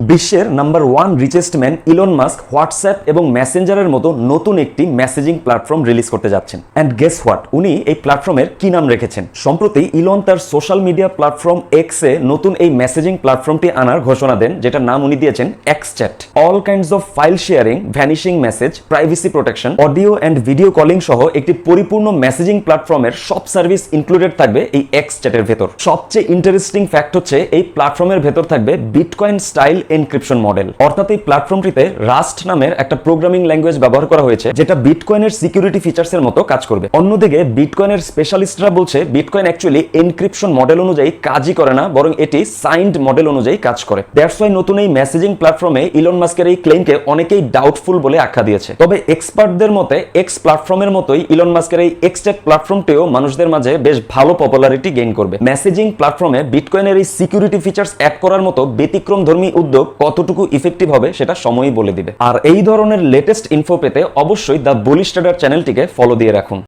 বিশ্বের number one richest man Elon Musk WhatsApp এবং মেসেঞ্জারের মতো নতুন একটি মেসেজিং প্ল্যাটফর্ম রিলিজ করতে যাচ্ছেন। অ্যান্ড গেস হোয়াট উনি এই প্ল্যাটফর্মের কি নাম রেখেছেন? সম্প্রতি ইলন তার সোশ্যাল মিডিয়া প্ল্যাটফর্ম এক্স এ নতুন এই মেসেজিং প্ল্যাটফর্মটি আনার ঘোষণা দেন, যেটার নাম উনি দিয়েছেন X chat all kinds of file sharing vanishing message privacy protection audio and video calling সহ একটি পরিপূর্ণ মেসেজিং প্ল্যাটফর্মের সব সার্ভিস ইনক্লুডেড থাকবে এই এক্স চ্যাটের ভেতর। সবচেয়ে ইন্টারেস্টিং ফ্যাক্ট হচ্ছে এই প্ল্যাটফর্মের ভেতর থাকবে বিটকয়েন স্টাইল এনক্রিপশন মডেল অর্থাৎ এই প্ল্যাটফর্মটিতে রাস্ট নামের একটা প্রোগ্রামিং ল্যাঙ্গুয়েজ ব্যবহার করা হয়েছে, যেটা বিটকয়েনের সিকিউরিটি ফিচার্স এর মতো কাজ করবে। অন্যদিকে বিটকয়েনের স্পেশালিস্টরা বলছে বিটকয়েন অ্যাকচুয়ালি এনক্রিপশন মডেল অনুযায়ী কাজই করে না, বরং এটি সাইন্ড মডেল অনুযায়ী কাজ করে। দ্যাটস ওয়াই নতুন এই মেসেজিং প্ল্যাটফর্মে ইলন মাস্কের এই ক্লেমকে অনেকেই ডাউটফুল বলে আখ্যা দিয়েছে। তবে এক্সপার্টদের মতে এক্স প্ল্যাটফর্মের মতোই ইলন মাস্কের এই এক্সটেক প্ল্যাটফর্মটিও মানুষদের মাঝে বেশ ভালো পপুলারিটি গেইন করবে। মেসেজিং প্ল্যাটফর্মে বিটকয়েনের এই সিকিউরিটি ফিচার্স অ্যাড করার মতো ব্যতিক্রম ধর্মী কতটুকু ইফেক্টিভ হবে সেটা সময়ই বলে দিবে। আর এই ধরনের লেটেস্ট ইনফো পেতে অবশ্যই দ্য বুলিশ ট্রেডার চ্যানেলটিকে ফলো দিয়ে রাখুন।